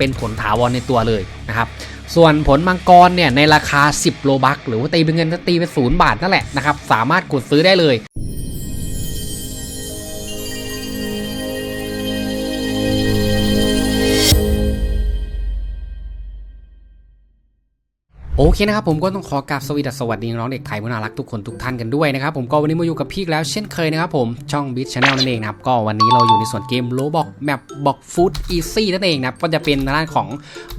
เป็นผลถาวรในตัวเลยนะครับ ส่วนผลมังกรเนี่ยในราคา 10 โลบักหรือว่าตีเป็นเงินก็ตีเป็นศูนย์บาทนั่นแหละนะครับ สามารถกดซื้อได้เลย โอเคนะครับผมก็ต้องขอกราบสวีดัสสวัสดีน้องเด็กไทยผู้น่ารักทุกคนทุกท่านกันด้วยนะครับผมก็วันนี้มาอยู่กับพี่แล้วเช่นเคยนะครับผมช่องบิทชาแนลนั่นเองนะครับก็วันนี้เราอยู่ในส่วนเกมโลบอกแมปบอกฟู้ดอีซี่นั่นเองนะครับก็จะเป็นด้านของ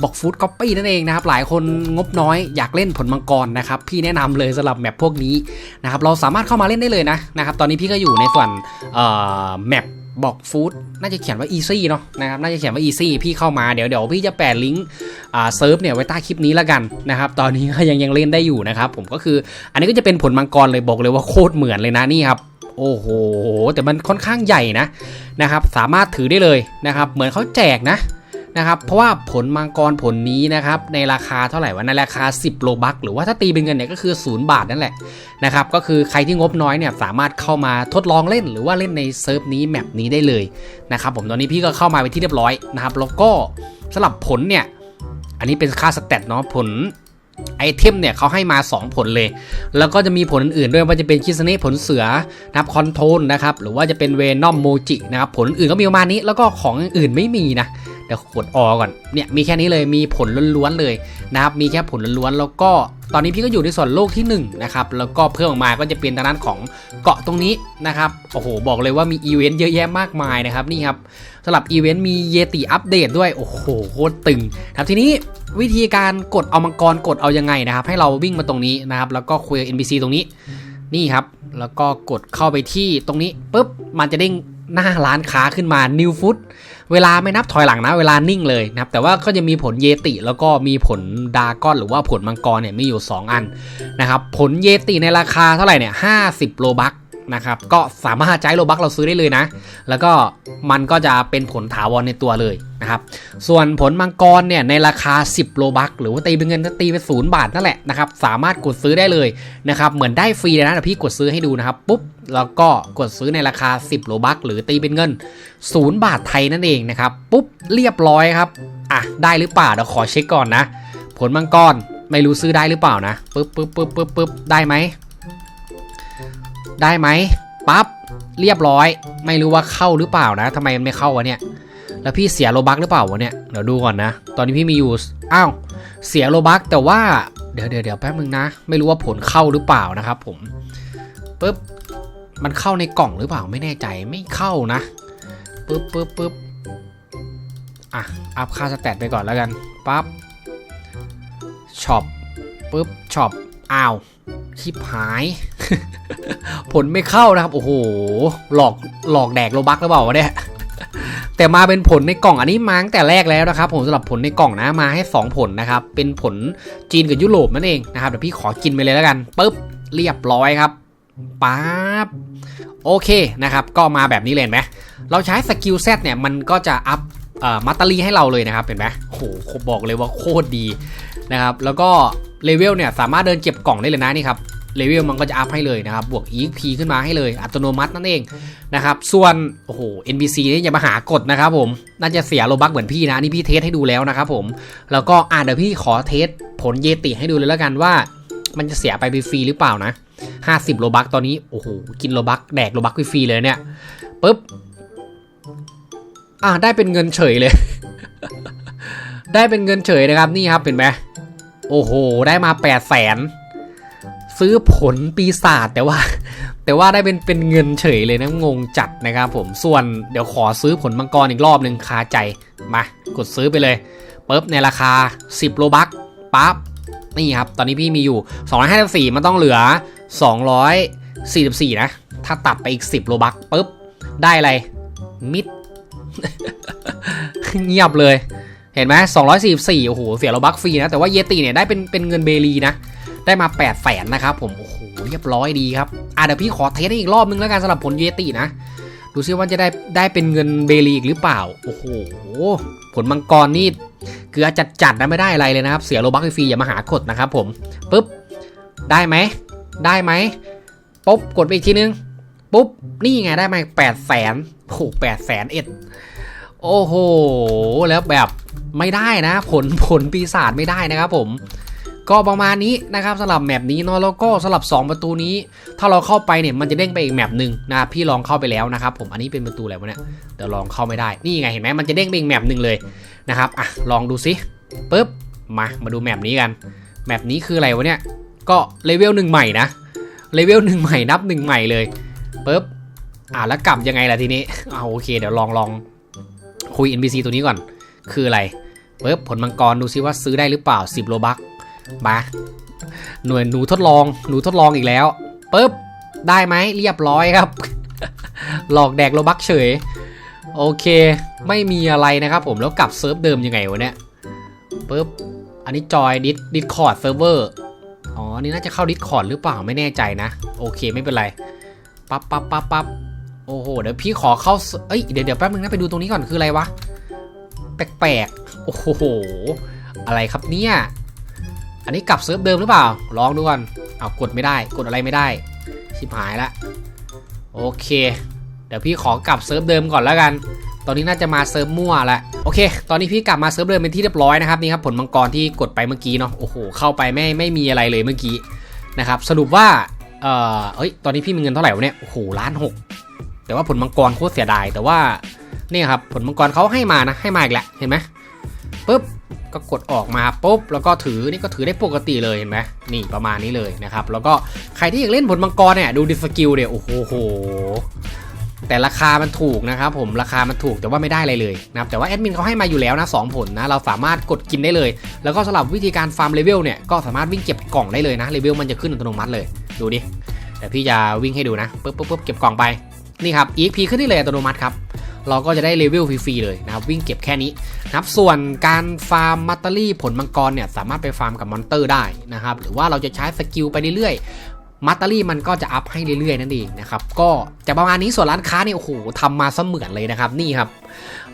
บอกฟู้ดก๊อปปี้นั่นเองนะครับหลายคนงบน้อยอยากเล่นผลมังกรนะครับพี่แนะนำเลยสำหรับแมปพวกนี้นะครับเราสามารถเข้ามาเล่นได้เลยนะนะครับตอนนี้พี่ก็อยู่ในส่วนเอ่อแมป บอกฟู้ดน่าจะเขียนว่า easy เนาะนะครับน่าจะเขียนว่า easy พี่เข้ามาเดี๋ยวเดี๋ยวพี่จะแปะลิงก์อ่าเซิร์ฟเนี่ยไว้ใต้คลิปนี้แล้วกันนะครับตอนนี้ก็ยังยังเล่นได้อยู่นะครับผมก็คืออันนี้ก็จะเป็นผลมังกรเลยบอกเลยว่าโคตรเหมือนเลยนะนี่ครับโอ้โหแต่มันค่อนข้างใหญ่นะนะครับสามารถถือได้เลยนะครับเหมือนเขาแจกนะ นะครับ เพราะว่าผลมังกรผลนี้นะครับ ในราคาเท่าไหร่วะ ในราคา 10 โลบักหรือว่าถ้าตีเป็นเงินเนี่ยก็คือ 0 บาทนั่นแหละนะครับ ก็คือใครที่งบน้อยเนี่ยสามารถเข้ามาทดลองเล่นหรือว่าเล่นในเซิร์ฟนี้แมปนี้ได้เลยนะครับผมตอนนี้พี่ก็เข้ามาไปนที่เรียบร้อยนะครับ แล้วก็สำหรับผลเนี่ย อันนี้เป็นค่าสเตตเนาะผลไอเทมเนี่ยเขาให้มา 2 ผลเลย แล้วก็จะมีผลอื่นๆด้วยว่าจะเป็นคิสเน่ผลเสือนะครับคอนโทนนะครับ หรือว่าจะเป็นเวนอมโมจินะครับ ผลอื่นก็มีประมาณนี้ แล้วก็ของอื่นไม่มีนะ เดี๋ยวกดออก่อนเนี่ยมีแค่นี้เลยมีผลล้วนๆเลยนะครับมีแค่ผลล้วนๆแล้วก็ตอนนี้พี่ก็อยู่ในส่วนโลกที่1นะครับแล้วก็เพิ่มออกมาก็จะเป็นทางด้านของเกาะตรงนี้นะครับโอ้โหบอกเลยว่ามีอีเวนต์เยอะแยะมากมายนะครับนี่ครับสำหรับอีเวนต์มีเยติอัปเดตด้วยโอ้โหโคตรตึงครับทีนี้วิธีการกดเอามังกรกดเอายังไงนะครับ ให้เราวิ่งมาตรงนี้นะครับแล้วก็คุยกับ NPC ตรงนี้นี่ครับ แล้วก็กดเข้าไปที่ตรงนี้ปุ๊บมันจะเด้ง หน้าร้านค้าขึ้นมา New Food เวลาไม่นับถอยหลังนะ เวลานิ่งเลยนะครับ แต่ว่าก็จะมีผลเยติแล้วก็มีผลดาก้อนหรือว่าผลมังกรเนี่ยมีอยู่ 2 อันนะครับ ผลเยติในราคาเท่าไหร่เนี่ย50โลบัก นะครับก็สามารถใช้โลบักเราซื้อได้เลยนะ แล้วก็มันก็จะเป็นผลถาวรในตัวเลยนะครับส่วนผลมังกรเนี่ยในราคา 10 โลบักหรือว่าตีเป็นเงินก็ตีเป็นศูนย์บาทนั่นแหละนะครับสามารถกดซื้อได้เลยนะครับเหมือนได้ฟรีเลยนะแต่พี่กดซื้อให้ดูนะครับปุ๊บแล้วก็กดซื้อในราคา 10 โลบักหรือตีเป็นเงิน 0 บาทไทยนั่นเองนะครับปุ๊บเรียบร้อยครับอะได้หรือเปล่าเดี๋ยวขอเช็คก่อนนะ ผลมังกรไม่รู้ซื้อได้หรือเปล่านะปุ๊บปุ๊บปุ๊บปุ๊บปุ๊บได้ไหม ได้ไหมปั๊บเรียบร้อย ไม่รู้ว่าเข้าหรือเปล่านะทำไมมันไม่เข้าวะเนี่ย แล้วพี่เสียโลบักหรือเปล่าวะเนี่ยเดี๋ยวดูก่อนนะ ตอนนี้พี่มีอยู่อ้าวเสียโลบักแต่ว่าเดี๋ยวเดี๋ยวเดี๋ยวแป๊บนึงนะ ไม่รู้ว่าผลเข้าหรือเปล่านะครับ ผมปุ๊บมันเข้าในกล่องหรือเปล่าไม่แน่ใจไม่เข้านะปุ๊บปุ๊บปุ๊บอะอัพค่าสแตทไปก่อนแล้วกันปั๊บช็อปปุ๊บช็อปอ้าวชิบหาย ผลไม่เข้านะครับ โอ้โห หลอกหลอกแดกโลบักหรือเปล่าวะเนี่ยแต่มาเป็นผลในกล่องอันนี้มาตั้งแต่แรกแล้วนะครับ ผมสำหรับผลในกล่องนะมาให้ 2 ผลนะครับ เป็นผลจีนกับยุโรปนั่นเองนะครับเดี๋ยวพี่ขอกินไปเลยแล้วกันปุ๊บเรียบร้อยครับปั๊บโอเคนะครับ ก็มาแบบนี้เลยเห็นไหมเราใช้สกิลเซตเนี่ยมันก็จะอัพมัตตอรี่ให้เราเลยนะครับเห็นไหมโอ้โหบอกเลยว่าโคตรดีนะครับ แล้วก็เลเวลเนี่ยสามารถเดินเก็บกล่องได้เลยนะนี่ครับ เลเวลมันก็จะอัพให้เลยนะครับ บวก EXP ขึ้นมาให้เลยอัตโนมัตินั่นเองนะครับ ส่วน โอ้โห NPC นี่อย่ามาหากดนะครับผม น่าจะเสียโลบักเหมือนพี่นะ นี่พี่เทสให้ดูแล้วนะครับผม แล้วก็อ่าเดี๋ยวพี่ขอเทสผลเยติให้ดูเลยแล้วกันว่า มันจะเสียไปฟรีหรือเปล่านะ 50 โลบักตอนนี้ โอ้โห กินโลบักแดกโลบักฟรีเลยเนี่ยปุ๊บ อ่าได้เป็นเงินเฉยเลย ได้เป็นเงินเฉยนะครับ นี่ครับ เห็นไหมโอ้โห ได้มา8 0 0แสน ซื้อผลปีศาจแต่ว่า แต่ว่าได้เป็นเป็นเงินเฉยเลยนะงงจัดนะครับผมส่วนเดี๋ยวขอซื้อผลมังกรอีกรอบหนึ่งคาใจมากดซื้อไปเลยปุ๊บในราคา 10 โลบักปั๊บนี่ครับ ตอนนี้พี่มีอยู่ 254 มันต้องเหลือ 244 นะ ถ้าตัดไปอีก 10 โลบักปุ๊บ ได้อะไร มิด เงียบเลย เห็นไหม244 โอ้โห เสียโลบักฟรีนะ แต่ว่าเยติเนี่ยได้เป็นเป็นเงินเบลีนะ ได้มา8 0 0แสนนะครับผม โอ้โห เรียบร้อยดีครับ อะเดี๋ยวพี่ขอเทสอีกรอบนึงแล้วกันสำหรับผลเยตินะ ดูซิว่าจะได้ได้เป็นเงินเบลีอีกหรือเปล่า โอ้โห ผลมังกรนี่เกือจัดๆนะไม่ได้อะไรเลยนะครับ เสียโลบักฟรีอย่ามาหากดนะครับผม ปุ๊บ ได้ไหม ได้ไหม ปุ๊บ กดไปอีกทีนึง ปุ๊บ นี่ไงได้มาแปดแสนโอ้แปดแสนเอ็ดโอ้โห แล้วแบบไม่ได้นะ ผลผลปีศาจไม่ได้นะครับผม ก็ประมาณนี้นะครับสำหรับแมปนี้เนาะแล้วก็สำหรับ 2 ประตูนี้ ถ้าเราเข้าไปเนี่ยมันจะเด้งไปอีกแมปหนึ่งนะพี่ลองเข้าไปแล้วนะครับผมอันนี้เป็นประตูอะไรวะเนี่ยเดี๋ยวลองเข้าไม่ได้นี่ไงเห็นไหมมันจะเด้งไปอีกแมปหนึ่งเลยนะครับอะลองดูซิปึ๊บมามาดูแมปนี้กันแมปนี้คืออะไรวะเนี่ยก็เลเวลหนึ่งใหม่นะเลเวลหนึ่งใหม่นับหนึ่งใหม่เลยปึ๊บอะแล้วกลับยังไงล่ะทีนี้อ่าโอเคเดี๋ยวลองลองคุย NPC ตัวนี้ก่อน คืออะไรปึ๊บผลมังกรดูซิว่าซื้อได้หรือเปล่า 10 โลบัก มา หน่วยหนูทดลอง หนูทดลองอีกแล้วปึ๊บ ได้ไหมเรียบร้อยครับ หลอกแดกโลบักเฉย โอเค ไม่มีอะไรนะครับผม แล้วกลับเซิร์ฟเดิมยังไงวะเนี่ยปึ๊บ อันนี้จอยดิสดิสคอร์ดเซิร์ฟเวอร์ อ๋อ นี่น่าจะเข้าดิสคอร์ดหรือเปล่า ไม่แน่ใจนะ โอเค ไม่เป็นไร ปั๊บปั๊บปั๊บปั๊บโอ้โห เดี๋ยวพี่ขอเข้า เอ้ย เดี๋ยวเดี๋ยวแป๊บนึงนะไปดูตรงนี้ก่อน คืออะไรวะ แปลกๆ โอ้โห อะไรครับเนี่ย อันนี้กลับเซิร์ฟเดิมหรือเปล่า ลองดูก่อนเอากดไม่ได้ กดอะไรไม่ได้ ชิบหายละ โอเค เดี๋ยวพี่ขอกลับเซิร์ฟเดิมก่อนแล้วกัน ตอนนี้น่าจะมาเซิร์ฟมั่วละโอเค ตอนนี้พี่กลับมาเซิร์ฟเดิมเป็นที่เรียบร้อยนะครับนี่ครับผลมังกรที่กดไปเมื่อกี้เนาะ โอ้โห เข้าไปไม่ไม่มีอะไรเลยเมื่อกี้นะครับ สรุปว่า เอ่อ เอ้ย ตอนนี้พี่มีเงินเท่าไหร่วะเนี่ย โอ้โหล้านหกแต่ว่าผลมังกรโคตรเสียดาย แต่ว่านี่ครับผลมังกรเขาให้มานะ ให้มาอีกแล้ว เห็นไหมปุ๊บ ก็กดออกมาปุ๊บแล้วก็ถือนี่ก็ถือได้ปกติเลยเห็นไหมนี่ประมาณนี้เลยนะครับแล้วก็ใครที่อยากเล่นผลมังกรเนี่ยดูดิสกิลเนี่ยโอ้โหแต่ราคามันถูกนะครับผมราคามันถูกแต่ว่าไม่ได้อะไรเลยนะครับแต่ว่าแอดมินเขาให้มาอยู่แล้วนะสองผลนะเราสามารถกดกินได้เลย แล้วก็สำหรับวิธีการฟาร์มเลเวลเนี่ยก็สามารถวิ่งเก็บกล่องได้เลยนะเลเวลมันจะขึ้นอัตโนมัติเลยดูดิแต่พี่จะวิ่งให้ดูนะปุ๊บปุ๊บปุ๊บเก็บกล่องไปนี่ครับ EXP ขึ้นได้เลยอัตโนมัติครับ เราก็จะได้เลเวลฟรีๆเลยนะครับวิ่งเก็บแค่นี้นะครับส่วนการฟาร์มมัตเตอรี่ผลมังกรเนี่ยสามารถไปฟาร์มกับมอนเตอร์ได้นะครับหรือว่าเราจะใช้สกิลไปเรื่อยๆมัตเตอรี่มันก็จะอัพให้เรื่อยๆนั่นเองนะครับก็จะประมาณนี้ส่วนร้านค้าเนี่ยโอ้โหทำมาเสมือนเลยนะครับนี่ครับ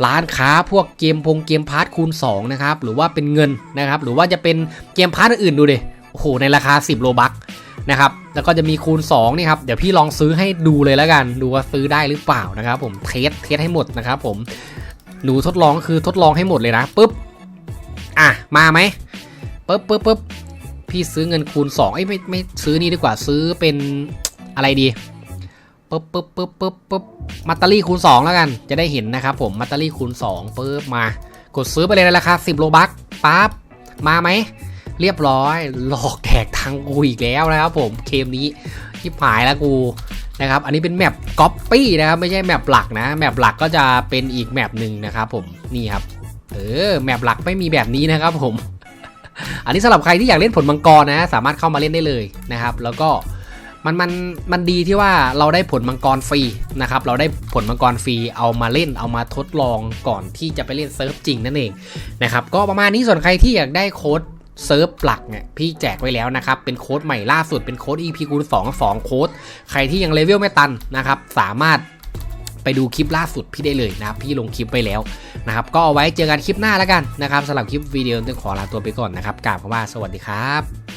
ร้านค้าพวกเกมพงเกมพาร์ทคูณ2นะครับหรือว่าเป็นเงินนะครับหรือว่าจะเป็นเกมพาร์ทอื่นๆดูดิโอ้โหในราคา 10 โลบัค นะครับแล้วก็จะมีคูณ2นี่ครับเดี๋ยวพี่ลองซื้อให้ดูเลยแล้วกันดูว่าซื้อได้หรือเปล่านะครับ ผมเทสเทสให้หมดนะครับ ผมหนูทดลองคือทดลองให้หมดเลยนะปุ๊บอะมาไหมปุ๊บปุ๊บปุ๊บพี่ซื้อเงินคูณ2ไอ้ยไม่ไม่ซื้อนี่ดีกว่าซื้อเป็นอะไรดีปุ๊บปุ๊บปุ๊บปุ๊บปุ๊บมัตเตอรี่คูณ 2 แล้วกัน จะได้เห็นนะครับผมมัตเตอรี่คูณ2ปุ๊บมา กดซื้อไปเลยในราคา10โลบัคปั๊บมาไหม เรียบร้อย หลอกแดกทางกูอีกแล้วนะครับผมเกมนี้ที่หายแล้วกูนะครับอันนี้เป็นแมปก๊อปปี้นะครับไม่ใช่แมปหลักนะแมปหลักก็จะเป็นอีกแมปหนึ่งนะครับผมนี่ครับเออแมปหลักไม่มีแบบนี้นะครับผม อันนี้สำหรับใครที่อยากเล่นผลมังกรนะ สามารถเข้ามาเล่นได้เลยนะครับ แล้วก็มันมันมันดีที่ว่าเราได้ผลมังกรฟรีนะครับเราได้ผลมังกรฟรีเอามาเล่นเอามาทดลองก่อนที่จะไปเล่นเซิร์ฟจริงนั่นเองนะครับก็ประมาณนี้ส่วนใครที่อยากได้โค้ด เซิร์ฟหลักเนี่ยพี่แจกไว้แล้วนะครับ เป็นโค้ดใหม่ล่าสุดเป็นโค้ด EP คูณ2 2 โค้ด ใครที่ยังเลเวลไม่ตันนะครับ สามารถไปดูคลิปล่าสุดพี่ได้เลยนะครับ พี่ลงคลิปไปแล้วนะครับ ก็เอาไว้เจอกันคลิปหน้าแล้วกันนะครับสำหรับคลิปวิดีโอต้องขอลาตัวไปก่อนนะครับกล่าวคำว่าสวัสดีครับ